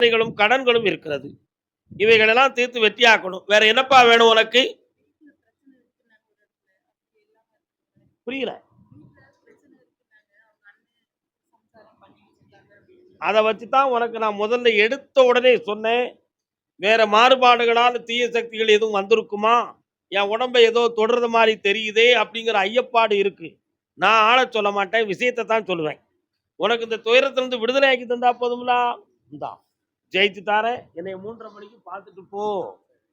பிரச்சனைகளும் கடன்களும் இருக்கிறது. இவைகளெல்லாம் தீர்த்து வெற்றியாக்கணும் வேற என்னப்பா வேணும் உனக்கு? புரியல. அதை வச்சு தான் உனக்கு நான் முதல்ல எடுத்த உடனே சொன்னேன். வேற மாறுபாடுகளால் தீய சக்திகள் எதுவும் வந்திருக்குமா? என் உடம்பை ஏதோ தொடர்றது மாதிரி தெரியுதே அப்படிங்கிற ஐயப்பாடு இருக்கு. நான் ஆள சொல்ல மாட்டேன் விஷயத்தை தான் சொல்லுவேன். உனக்கு இந்த துயரத்திலிருந்து விடுதலை ஆக்கி தந்தா போதும்லா? இந்தா. ஜெயிச்சு தாரேன். என்னை மூன்றரை மணிக்கு பார்த்துட்டு போ.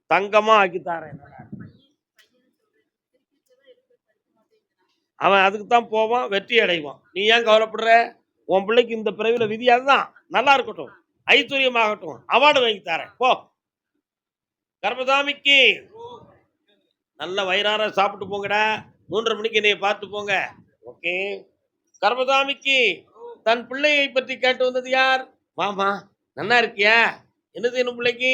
தங்கமா ஆக்கி தாரேன் அவன் அதுக்கு தான் போவான் வெற்றி அடைவான். நீ ஏன் கவலைப்படுற? உன் பிள்ளைக்கு இந்த பிறவில விதி அதுதான். நல்லா இருக்கட்டும். ஐஸ்வர்யமாகட்டும். அவார்டு வாங்கி தாரேன். போ. கர்மசாமிக்கு நல்ல வயிறார சாப்பிட்டு போங்கடா. மூன்றரை மணிக்கு என்னைய பார்த்து போங்க. ஓகே. கர்மசாமிக்கு தன் பிள்ளையை பற்றி கேட்டு வந்தது யார்? மாமா. நல்லா இருக்கியா? என்ன செய்யணும் பிள்ளைக்கு?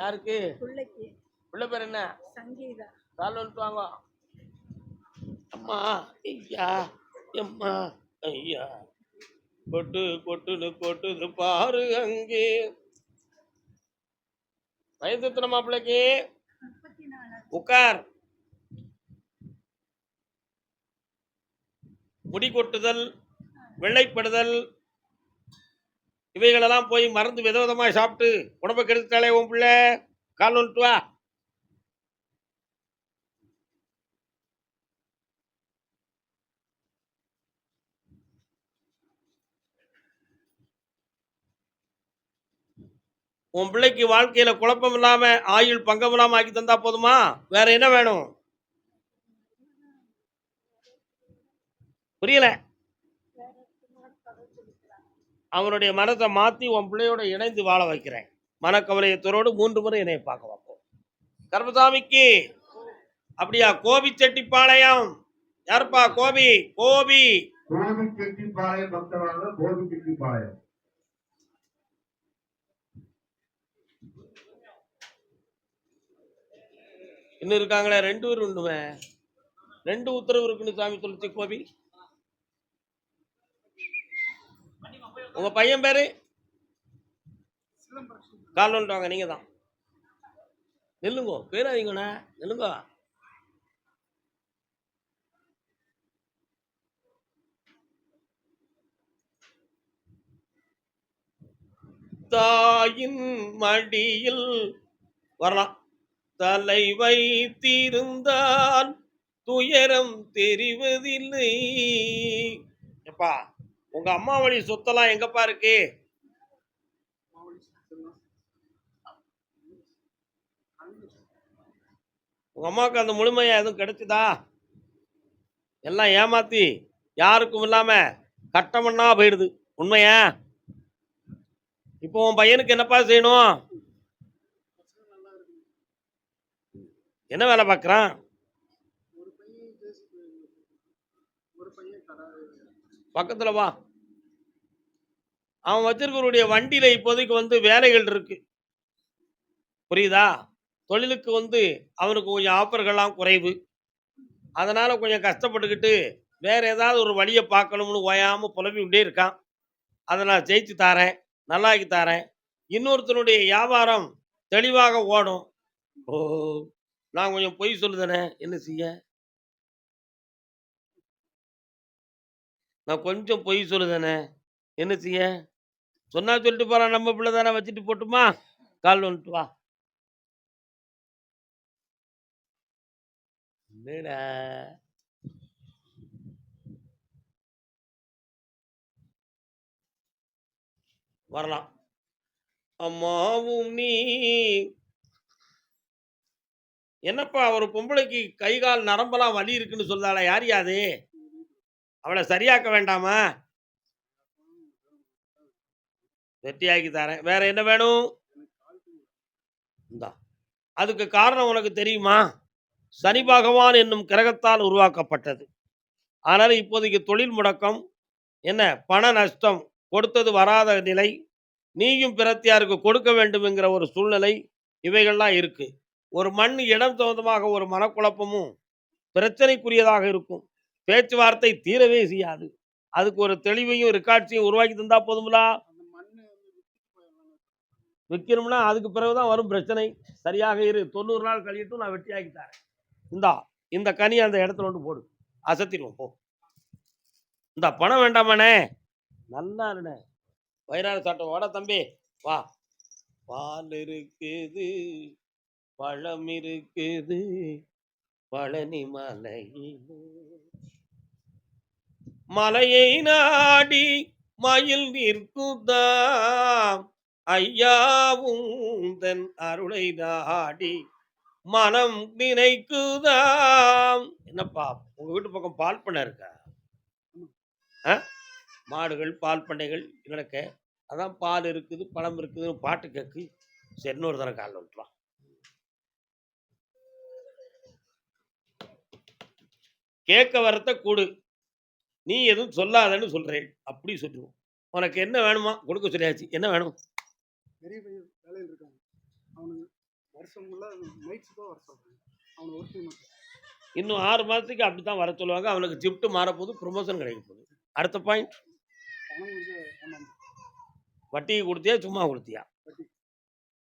யாருக்கு? பிள்ளை பேர் என்ன? சங்கீதா. கால் வந்துட்டு வாங்க. அம்மா ஐயா எம்மா ஐயா. கொட்டு கொட்டுன்னு கொட்டுது பாரு அங்கே. வயசு எத்தனை மாப்பிள்ளைக்கு உட்கார். முடி கொட்டுதல் வெள்ளைப்படுதல் இவைகளெல்லாம் போய் மறந்து விதவிதமாக சாப்பிட்டு உடம்பை கெடுத்துட்டாலே உன் பிள்ளை. கால் வந்துட்டு வா. உன் பிள்ளைக்கு வாழ்க்கையில குழப்பம் இல்லாம ஆயுள் பங்கம் இல்லாம ஆக்கி தந்தா போதுமா? வேற என்ன வேணும்? புரியல? அவனுடைய மனத்தை மாத்தி உன் பிள்ளையோட இணைந்து வாழ வைக்கிறேன். மனக்கவலையத்தோடு மூன்று முறை இணைய பார்க்க வைப்போம். கர்மசாமிக்கு அப்படியா? கோபி செட்டிப்பாளையம். யாருப்பா கோபி? கோபி. கோபி செட்டிப்பாளையம் கோபி செட்டிப்பாளையம். இன்னும் இருக்காங்களே? ரெண்டு பேர் உண்டுமே. ரெண்டு உத்தரவு இருக்குன்னு சாமி சொல்லிச்சு கோபி. உங்க பையன் பேரு? கால் வந்துட்டாங்க நீங்க தான் நில்லுங்கோ பேராதீங்கண்ணா நில்லுங்க. தாயின் மடியில் வரலாம். தலை வைத்திருந்தால் துயரம் தெரிவதில்லை. எப்பா? உங்க அம்மா வழி சொத்தெல்லாம் எங்கப்பா இருக்கு? உங்க அம்மாவுக்கு அந்த முழுமையா எதுவும் கிடைச்சுதா? எல்லாம் ஏமாத்தி யாருக்கும் இல்லாம கட்டமண்ணா போயிடுது. உண்மையா? இப்போ உன் பையனுக்கு என்னப்பா செய்யணும்? என்ன வேலை பார்க்குறான்? பக்கத்துல வா. அவன் வச்சிருக்கிறவருடைய வண்டியில இப்போதைக்கு வந்து வேலைகள் இருக்கு. புரியுதா? தொழிலுக்கு வந்து அவனுக்கு கொஞ்சம் ஆஃபர்கள்லாம் குறைவு. அதனால கொஞ்சம் கஷ்டப்பட்டுக்கிட்டு வேற ஏதாவது ஒரு வழியை பார்க்கணும்னு ஓயாம புலம்பிக்கிட்டே இருக்கான். அதை நான் ஜெயிச்சு தாரேன் நல்லாக்கி தாரேன். இன்னொருத்தனுடைய வியாபாரம் தெளிவாக ஓடும். ஓ நான் கொஞ்சம் பொய் சொல்லுதானே என்ன செய்ய? நான் கொஞ்சம் பொய் சொல்லுதானே என்ன செய்ய? சொன்னா சொல்லிட்டு போறான் நம்ம பிள்ளை தானே வச்சுட்டு போட்டுமா? கால் வந்துட்டு வா. வரலாம். அம்மாவும் நீ. என்னப்பா ஒரு பொம்பளைக்கு கை கால் நரம்பெல்லாம் வலி இருக்குன்னு சொல்றாளா யார் யாது அவளை சரியாக்க வேண்டாமா? வெட்டியாக்கி தரேன். வேற என்ன வேணும்? இந்தா. அதுக்கு காரணம் உனக்கு தெரியுமா? சனி பகவான் என்னும் கிரகத்தால் உருவாக்கப்பட்டது. ஆனால் இப்போதைக்கு தொழில் முடக்கம். என்ன? பண நஷ்டம். கொடுத்தது வராத நிலை. நீயும் பிரத்தியாருக்கு கொடுக்க வேண்டும் என்கிற ஒரு சூழ்நிலை இவைகள்லாம் இருக்கு. ஒரு மண் இடம் சம்பந்தமாக ஒரு மனக்குழப்பமும் பிரச்சனைக்குரியதாக இருக்கும். பேச்சுவார்த்தை தீரவே செய்யாது. அதுக்கு ஒரு தெளிவையும் ரெக்கார்ட்ஸையும் உருவாக்கி தந்தா போதுங்களா விற்கணும்னா அதுக்கு பிறகுதான் வரும் பிரச்சனை. சரியாக இரு. தொண்ணூறு நாள் கழியட்டும் நான் வெட்டியாக்கி தரேன். இந்தா இந்த கனி அந்த இடத்துல கொண்டு போடு. அசத்திடுவோம் போ. இந்த பணம் வேண்டாமாண்ணே நல்லா இருண்ணே. வயிறாறு சாட்டம் வாடா தம்பி. வா. பால் இருக்குது பழம் இருக்குது பழனி மலை மலையை நாடி மயில் நிற்குதாம். ஐயாவுந்தன் அருளை நாடி மனம் நினைக்குதாம். என்னப்பா உங்க வீட்டு பக்கம் பால் பண்ணை இருக்கா? ஆ? மாடுகள் பால் பண்ணைகள் நடக்க அதான் பால் இருக்குது பழம் இருக்குதுன்னு பாட்டு கேட்கு சரி இன்னொரு தடவை காலில் விட்டுலாம் கேட்க வரத்த கூடு. நீ எதுவும் சொல்லாதன்னு சொல்றேன். அப்படி சொல்லுவோம் உனக்கு என்ன வேணுமா? கொடுக்க சொல்லியாச்சு. என்ன வேணும்? பெரிய பெரிய வேலையில் இருக்காங்க. அவனுக்கு வருஷம் ஃபுல்லாக நைட்ஸ் தான் வர சொல்கிறேன் அவனை ஒர்க் மாட்டேன் இன்னும் ஆறு மாதத்துக்கு அப்படி தான் வர சொல்லுவாங்க. அவனுக்கு ஷிஃப்ட் மாறப்போகுது ப்ரொமோஷன் கிடைக்க போகுது. அடுத்த பாயிண்ட் வட்டிக்கு கொடுத்தியா சும்மா கொடுத்தியா.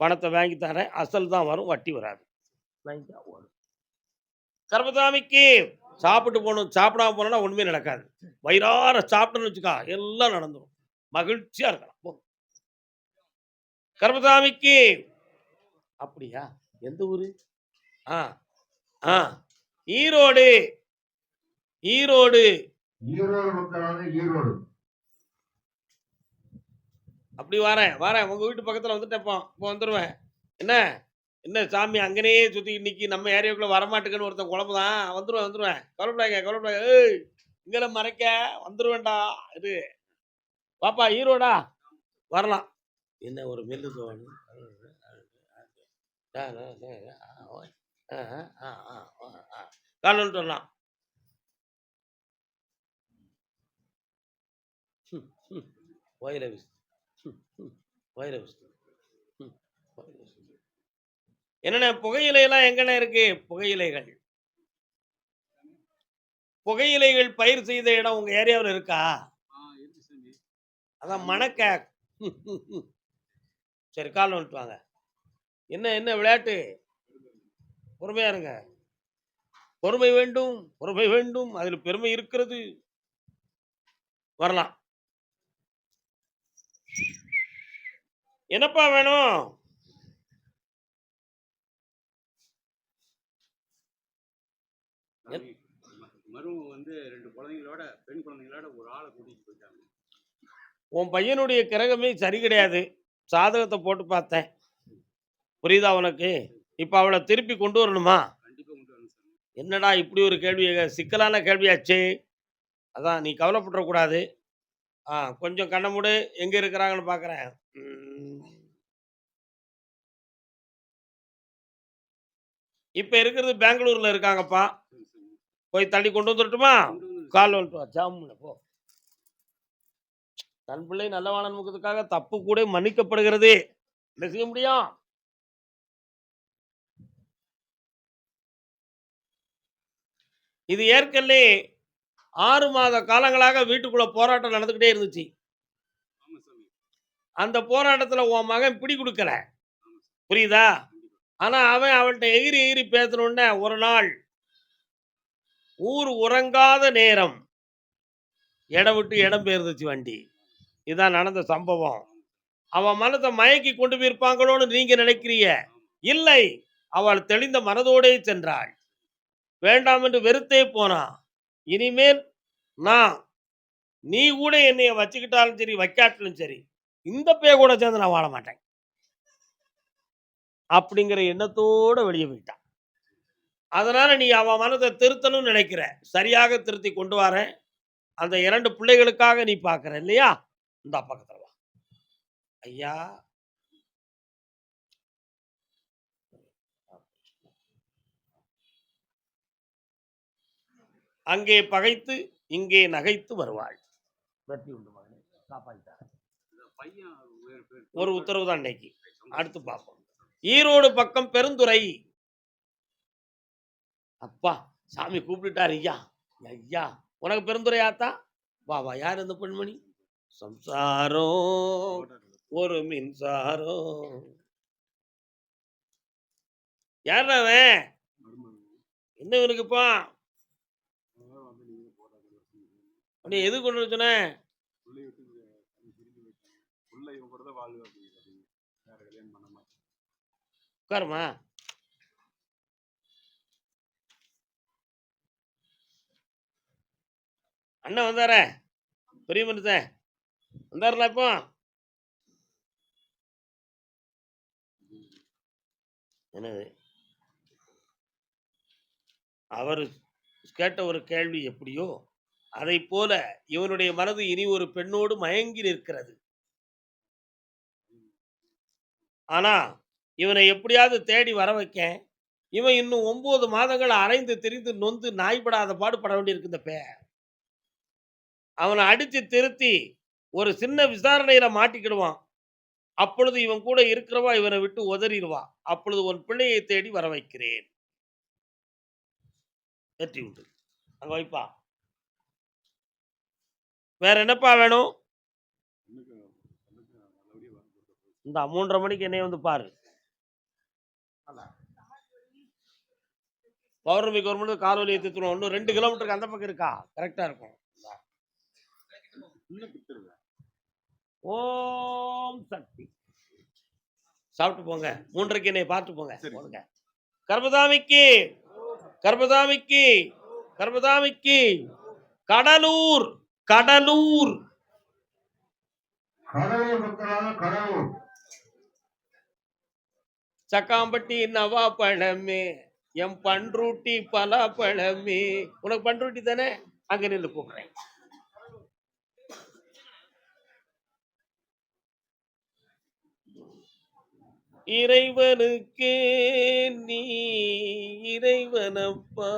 பணத்தை வாங்கி தரேன். அசல் தான் வரும் வட்டி வராது. வாங்கிட்டா ஓடும் கர்மசாமிக்கு சாப்பிட்டு போகணும் சாப்பிடாம போனோம்னா ஒண்ணுமே நடக்காது. வயிறார சாப்பிட்டோன்னு வச்சுக்கா எல்லாம் நடந்துடும் மகிழ்ச்சியா இருக்கலாம். போ கர்மசாமிக்கு. அப்படியா? எந்த ஊரு? ஆ ஆ. ஈரோடு. ஈரோடு. ஈரோடு அப்படி வரேன் வரேன். உங்க வீட்டு பக்கத்துல வந்துட்டேப்போ இப்போ. வந்துடுவேன் என்ன? என்ன சாமி அங்கனே சுத்திக்கிட்டு நிக்கி நம்ம ஏரியாவுக்குள்ள வரமாட்டுக்குன்னு ஒருத்தன் குழம்புதான். வந்துருவேன் வந்துருவேன். கவலைப்படாங்க கவலைப்படாங்க ஏய் இங்கெல்லாம் மறைக்க வந்துருவேன்டா. இது. பாப்பா ஈரோடா? வரலாம். என்ன ஒரு மெல்லு தோணும் காலம் சொல்லலாம் வைரவிஸ் விஷ்ணு என்னண்ணே புகையிலையெல்லாம் எங்கண்ணே இருக்கு புகையிலைகள் புகையிலைகள் பயிர் செய்த இடம் உங்க ஏரியாவில் இருக்கா அதான் மணக்க சரி கால் வந்துட்டு வாங்க. என்ன என்ன விளையாட்டு? பொறுமையா இருங்க. பொறுமை வேண்டும் பொறுமை வேண்டும். அதில் பெருமை இருக்கிறது. வரலாம். என்னப்பா வேணும்? சாமி, ம- மருமக வந்து ரெண்டு குழந்தைங்களோட பெண் குழந்தைங்களோட ஒரு ஆளை கூட்டிட்டு போயிட்டாங்க. உன் பையனுடைய கிரகமே சரி கிடையாது. சாதகத்தை போட்டு பார்த்தேன். புரியுதா உனக்கு? இப்போ அவளை திருப்பி கொண்டு வரணுமா? என்னடா இப்படி ஒரு கேள்வி? சிக்கலான கேள்வியாச்சே. அதான் நீ கவலைப்பட்டுறக்கூடாது ஆ கொஞ்சம் கண்ண மூடு. எங்கே இருக்கிறாங்கன்னு பார்க்குறேன் இப்போ இருக்கிறது பெங்களூரில் இருக்காங்கப்பா. போய் தள்ளி கொண்டு வந்துடட்டுமா கால் வந்துட்டு ஜாமுன்னு போ. தன் பிள்ளை நல்லவாளன் முகத்துக்காக தப்பு கூட மன்னிக்கப்படுகிறது. என்ன செய்ய முடியும்? இது ஏற்கனவே ஆறு மாத காலங்களாக வீட்டுக்குள்ள போராட்டம் நடந்துக்கிட்டே இருந்துச்சு. அந்த போராட்டத்துல உன் மகன் பிடி கொடுக்கல. புரியுதா? ஆனா அவன் அவன்கிட்ட எகிரி எகிரி பேசணுன்னே ஒரு நாள் ஊர் உறங்காத நேரம் இடம் விட்டு இடம் பெயர்ந்துச்சு வண்டி. இதான் நடந்த சம்பவம். அவன் மனதை மயக்கி கொண்டு போயிருப்பாங்களோன்னு நீங்க நினைக்கிறீங்க? இல்லை. அவள் தெளிந்த மனதோடே சென்றாள். வேண்டாம் என்று வெறுத்தே போனான். இனிமேல் நான் நீ கூட என்னைய வச்சுக்கிட்டாலும் சரி வைக்காட்டிலும் சரி இந்த பே கூட சேர்ந்து நான் வாழ மாட்டேன். அப்படிங்கிற எண்ணத்தோட வெளியே போயிட்டான். அதனால நீ அவன் மனதை திருத்தணும்னு நினைக்கிற. சரியாக திருத்தி கொண்டு வரேன். அந்த இரண்டு பிள்ளைகளுக்காக நீ பார்க்குற இல்லையா? இந்த பக்கத்துல வா. ஐயா. அங்கே பகைத்து இங்கே நகைத்து வருவாள். வெற்றி உண்டு மகனே காப்பாற்றிட்டார் ஒரு உத்தரவு தான் இன்னைக்கு. அடுத்து பார்ப்போம். ஈரோடு பக்கம் பெருந்துறை. அப்பா சாமி கூப்பிட்டுட்டார் ஐயா. ஐயா உனக்கு பெருந்துறை ஆத்தா வா வா யார் இந்த பெண்மணி? சம்சாரம் ஒரு மின்சாரம் யார் அவன்? என்ன இவனுக்குப்பா? அப்படியே எது கொண்டு வச்சுனே? உட்காருமா. அண்ணன் வந்தாரே. பெரிய மனுஷன். வந்தார்ல இப்போ? என்னது? அவர் கேட்ட ஒரு கேள்வி எப்படியோ அதை போல இவனுடைய மனது இனி ஒரு பெண்ணோடு மயங்கி நிற்கிறது. ஆனா இவனை எப்படியாவது தேடி வர வைக்க இவன் இன்னும் ஒன்பது மாதங்கள் அரைந்து திரிந்து நொந்து நாய்படாத பாடுபட வேண்டியிருக்கு இந்த பே. அவனை அடிச்சு திருத்தி ஒரு சின்ன விசாரணையில மாட்டிக்கிடுவான். அப்பொழுது இவன் கூட இருக்கிறவா இவனை விட்டு உதறிடுவான் அப்பொழுது உன் பிள்ளையை தேடி வர வைக்கிறேன் வெற்றி உண்டு. அங்க வைப்பா. வேற என்னப்பா வேணும்? இந்த மூன்றரை மணிக்கு என்னைய வந்து பாரு. பௌர்ணமி கவர்மெண்ட் கால்வழி ஏற்றுவோம் இன்னும் ரெண்டு கிலோமீட்டருக்கு அந்த பக்கம் இருக்கா? கரெக்டா இருக்கும். ஓம் சக்தி. சாப்பிட்டு போங்க. மூன்றரைக்கு என்னை பார்த்து போங்க. போங்க கர்மதாமிக்கு கர்மதாமிக்கு கர்மதாமிக்கு கடலூர் கடலூர். சக்காம்பட்டி நவா பழமே என் பன்ருட்டி பலா பழமே உனக்கு பன்ருட்டி தானே? அங்க நின்று கூப்பிடுறேன் இறைவனுக்கே நீ இறைவனப்பா.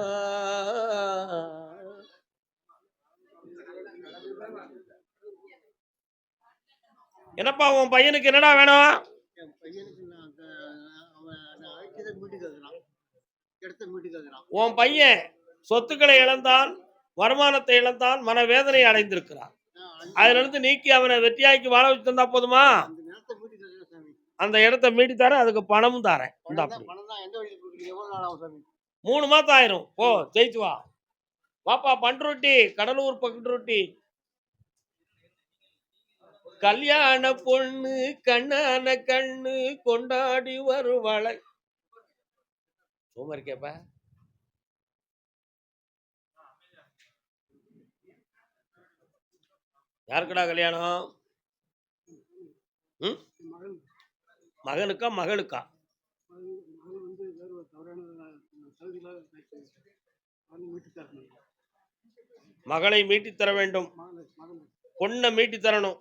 என்னப்பா உன் பையனுக்கு என்னடா வேணும்? உன் பையன் சொத்துக்களை இழந்தான் வருமானத்தை இழந்தான் மனவேதனை அடைந்திருக்கிறான். அதுல இருந்து நீக்கி அவனை வெற்றியாக்கி வாழ வச்சு தந்தா போதுமா அந்த நிலத்தை மீட்டு கேட்குறேன் சாமி அந்த இடத்த மீட்டி தரேன் அதுக்கு பணமும் தரேன். மூணு மாசம் ஆயிரும். போ ஜெயிச்சு வா. வாப்பா பண்ருட்டி கடலூர் பண்ருட்டி கல்யாண பொண்ணு கண்ணான கண்ணு கொண்டாடி வருவாளை. சோமர் கேப்ப. யாருக்குடா கல்யாணம்? ம்? மகனுக்கா மகளுக்கா? மகளை மீட்டித் தர வேண்டும். பொண்ணை மீட்டி தரணும்.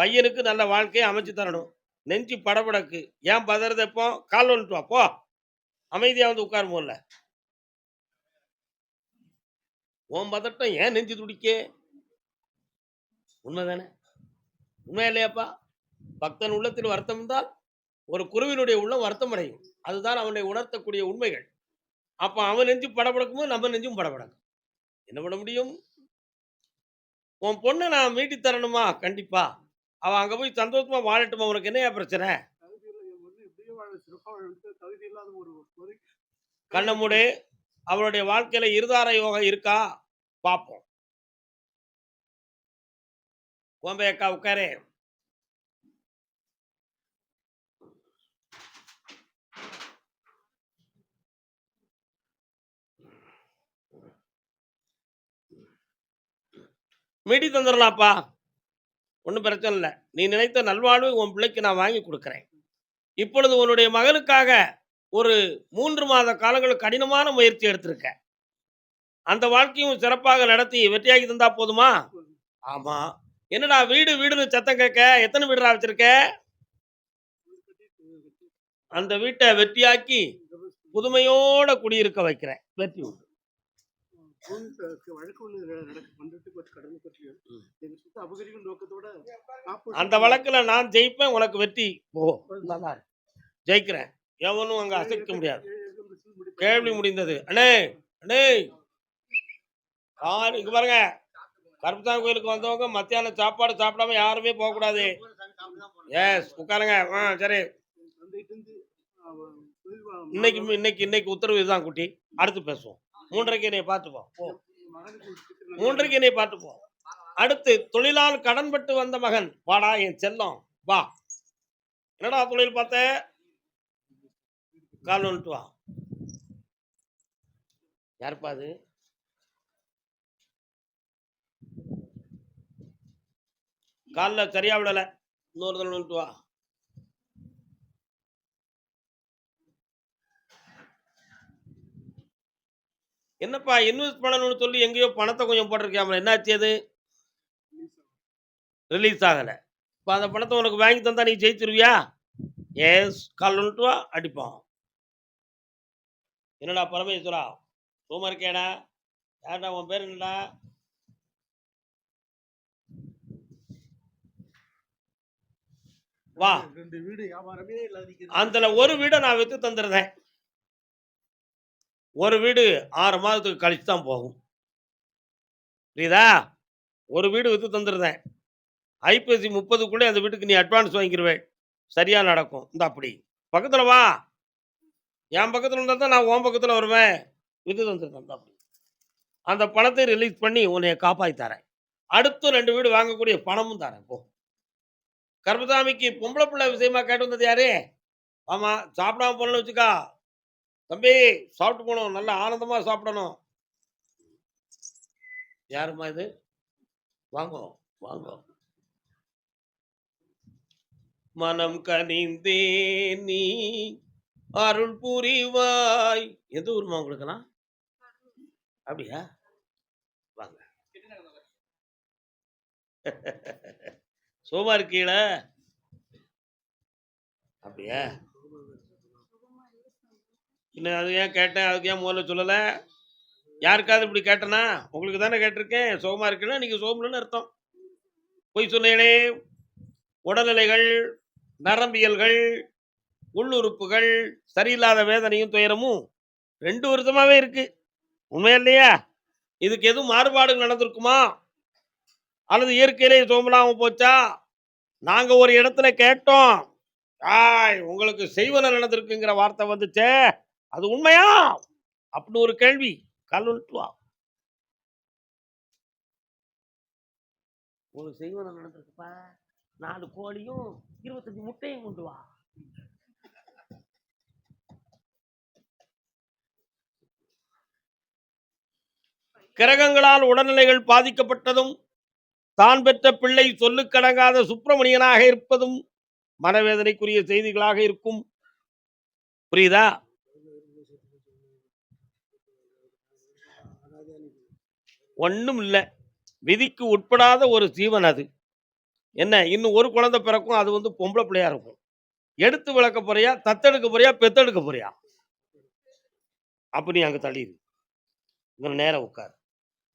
பையனுக்கு நல்ல வாழ்க்கையை அமைச்சு தரணும். நெஞ்சு படபடக்கு. ஏன் பதறது எப்போ? கால் வந்துட்டு வா போ. அமைதியா வந்து உட்காரு போல உன் பதட்டம் ஏன் நெஞ்சு துடிக்கே? உண்மைதானே? உண்மை இல்லையாப்பா? பக்தன் உள்ளத்தில் வருத்தம் இருந்தால் ஒரு குருவினுடைய உள்ளம் வருத்தம் அடையும் அதுதான் அவனை உணர்த்தக்கூடிய உண்மைகள். அப்போ அவன் நெஞ்சு படபடக்கும் நம்ம நெஞ்சும் படபடக்கும். என்ன பண்ண முடியும்? உன் பொண்ணை நான் மீட்டி தரணுமா? கண்டிப்பா. அவ அங்க போய் சந்தோஷமா வாழட்டுமா? உனக்கு என்னையா பிரச்சனை? தகுதியில் வந்து தகுதி இல்லாத ஒரு அவளுடைய வாழ்க்கையில இருதார யோகம் இருக்கா? பார்ப்போம் கோம்பையக்கா உட்காரே. மீட்டி தந்துடலாம்ப்பா ஒன்றும் பிரச்சனை இல்லை. நீ நினைத்த நல்வாழ்வு உன் பிள்ளைக்கு நான் வாங்கி கொடுக்குறேன். இப்பொழுது உன்னுடைய மகனுக்காக ஒரு மூன்று மாத காலங்கள் கடினமான முயற்சி எடுத்திருக்க. அந்த வாழ்க்கையும் சிறப்பாக நடத்தி வெற்றியாகி தந்தா போதுமா? ஆமா. என்னடா வீடு வீடுன்னு சத்தம் கேட்க? எத்தனை வீடுடா வச்சிருக்க? அந்த வீட்டை வெற்றியாக்கி புதுமையோட குடியிருக்க வைக்கிறேன். வெற்றி உண்டு. அந்த வழக்குல நான் ஜெயிப்பேன் உனக்கு வெற்றி. ஓ. ஜெயிக்கிறேன். எவனும் அங்க அசைக்க முடியாது. கேள்வி முடிந்தது. அண்ணே அண்ணே. யார் இங்க பாருங்க. கருப்பசாமி கோயிலுக்கு வந்தவங்க மத்தியானம் சாப்பாடு சாப்பிடாம யாருமே போகக்கூடாது. எஸ் உட்காருங்க. ஆ சரி. இன்னைக்கு இன்னைக்கு இன்னைக்கு உத்தரவு இதுதான் குட்டி. அடுத்து பேசுவோம். மூன்றரைக்கு என்னை பார்த்துப்போம் மூன்றரைக்கு என்னை பார்த்துப்போம் அடுத்து தொழிலால் கடன்பட்டு வந்த மகன். வாடா என் செல்லம். வா. என்னடா தொழில் பார்த்த? கால் வந்துட்டு வா. யாருப்பா அது? காலில் சரியா விடல. இன்னொரு தடவை வந்துட்டு வா. என்னப்பா இன்வெஸ்ட் பண்ணணும்னு சொல்லி எங்கேயோ பணத்தை கொஞ்சம் போட்டிருக்கியாமல என்னாச்சு அது? ரிலீஸ் ஆகலை. இப்போ அந்த பணத்தை உனக்கு வாங்கி தந்தா நீ ஜெயிச்சிருவியா? எஸ் கால் வா அடிப்போம் என்னடா பரமேஸ்வரா சோமா இருக்கேடா யார்டா உன் பேர் என்னடா? வா. அதுல ஒரு வீடை நான் வித்து தந்துருந்தேன். ஒரு வீடு ஆறு மாதத்துக்கு கழிச்சு தான் போகும். புரியுதா? ஒரு வீடு வித்து தந்துருந்தேன். ஐபிஎஸ்சி முப்பதுக்குள்ளே அந்த வீட்டுக்கு நீ அட்வான்ஸ் வாங்கிடுவேன் சரியாக நடக்கும். இந்த அப்படி. பக்கத்தில் வா. என் பக்கத்தில் இருந்தால் தான் நான் உன் பக்கத்தில் வருவேன். வித்து தந்துருந்தேன். அப்படி. அந்த பணத்தை ரிலீஸ் பண்ணி உன்னை காப்பாற்றி தரேன். அடுத்து ரெண்டு வீடு வாங்கக்கூடிய பணமும் தரேன். போ. கர்மசாமிக்கு பொம்பளை பிள்ளை விஷயமா கேட்டு வந்தது யாரு? ஆமாம் சாப்பிடாம போனேன்னு வச்சுக்கா. தம்பி சாப்பிட்டு போகணும். நல்லா ஆனந்தமா சாப்பிடணும். யாரும்மா இது? வாங்கோ வாங்கோ. மனம் கனிந்தே நீ. அருள் புரிவாய். எந்த ஊருமா உங்களுக்கெல்லாம் அப்படியா? வாங்க. சோமா இருக்கீல அப்படியா? இன்னும் அது ஏன் கேட்டேன்? அதுக்கு ஏன் முதல்ல சொல்லலை? யாருக்காவது இப்படி கேட்டேனா? உங்களுக்கு தானே கேட்டிருக்கேன். சோகமா இருக்குன்னா நீங்கள் சோகம்னு அர்த்தம். பொய் சொன்னேனே. உடல்நிலைகள் நரம்பியல்கள் உள்ளுறுப்புகள் சரியில்லாத வேதனையும் துயரமும் ரெண்டு வருதமாகவே இருக்குது உண்மையா இல்லையா? இதுக்கு எதுவும் மாறுபாடுகள் நடந்திருக்குமா? அல்லது இயற்கையிலே சோமலாம போச்சா? நாங்க ஒரு இடத்துல கேட்டோம். ஆய் உங்களுக்கு செய்வன நடந்திருக்குங்கிற வார்த்தை வந்துச்சே. அது உண்மையா? அப்படின்னு ஒரு கேள்வி கல்லுட்டுவா வா உங்களுக்கு செய்வன நடந்திருக்குப்பா. நாலு கோழியும் இருபத்தஞ்சு முட்டையும் கொண்டு வா. கிரகங்களால் உடல்நிலைகள் பாதிக்கப்பட்டதும் தான் பெற்ற பிள்ளை சொல்லுக்கடங்காத சுப்பிரமணியனாக இருப்பதும் மனவேதனைக்குரிய செய்திகளாக இருக்கும். புரியுதா? ஒண்ணும் இல்லை. விதிக்கு உட்படாத ஒரு ஜீவன் அது. என்ன? இன்னும் ஒரு குழந்தை பிறக்கும் அது வந்து பொம்பளை பிள்ளையா இருக்கும். எடுத்து விளக்க போறியா? தத்தெடுக்க போறியா? பெத்தெடுக்க போறியா? அப்ப நீ அங்க தள்ளிடு இங்க நேரம் உட்கார்.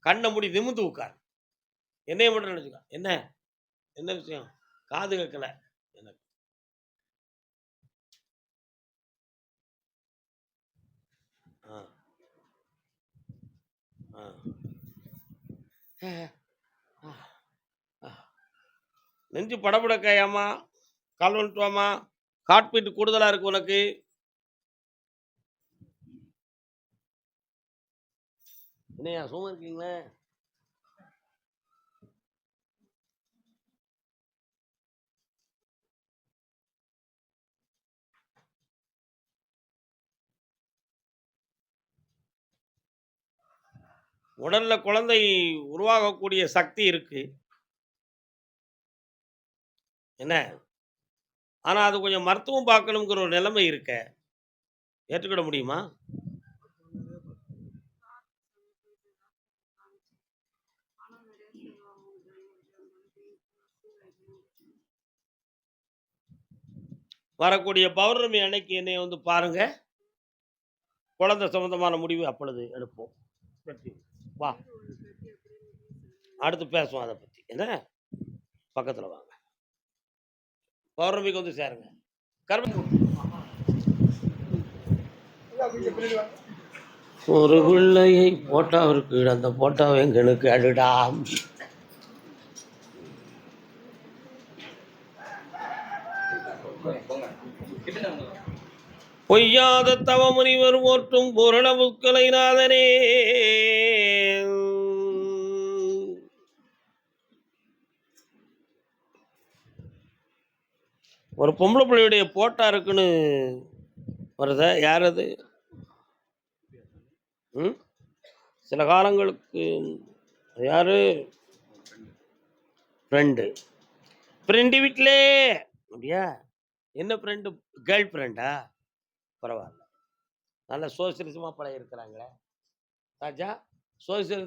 கண்ணை மூடி நிமிந்து உட்கார். என்னைய மட்டும் நினைச்சுக்க. என்ன? என்ன விஷயம்? காது கேட்கல எனக்கு ஆ ஆ ஆ. ஆ. நெஞ்சு படபடக்காயாமா கால் வந்துட்டுவாமா ஹார்ட்பீட் கூடுதலாக இருக்கு உனக்கு. என்னையா சும்மா இருக்கீங்களே? உடல்ல குழந்தை உருவாகக்கூடிய சக்தி இருக்கு. என்ன? ஆனா அது கொஞ்சம் மருத்துவம் பார்க்கணுங்கிற ஒரு நிலைமை இருக்க. ஏற்றுக்கிட முடியுமா? வரக்கூடிய பௌர்ணமி அன்னைக்கு என்னை வந்து பாருங்க. குழந்தை சம்பந்தமான முடிவு அப்பொழுது எடுப்போம். நன்றி வா. அடுத்து பேசுவோம் அதை பற்றி என்ன? பக்கத்தில் வாங்க. பௌர்ணமிக்கு வந்து சேருங்க. ஒரு பிள்ளையை போட்டாவிற்கு அந்த போட்டாவை எங்களுக்கு அடுடா பொய்யாத தவமுனிவர் போற்றும் பூரண புக்கலை நாதனே ஒரு பொம்பளை பிள்ளையுடைய போட்டா இருக்குன்னு வருதா யார் அது? ம்? சில காலங்களுக்கு யார்? ஃப்ரெண்டு ஃப்ரெண்டு வீட்டிலே அப்படியா? என்ன ஃப்ரெண்டு கேர்ள் ஃப்ரெண்டா பரவாயில்ல. நல்ல சோசியலிசமாக பழகிருக்கிறாங்களே ராஜா சோசியல்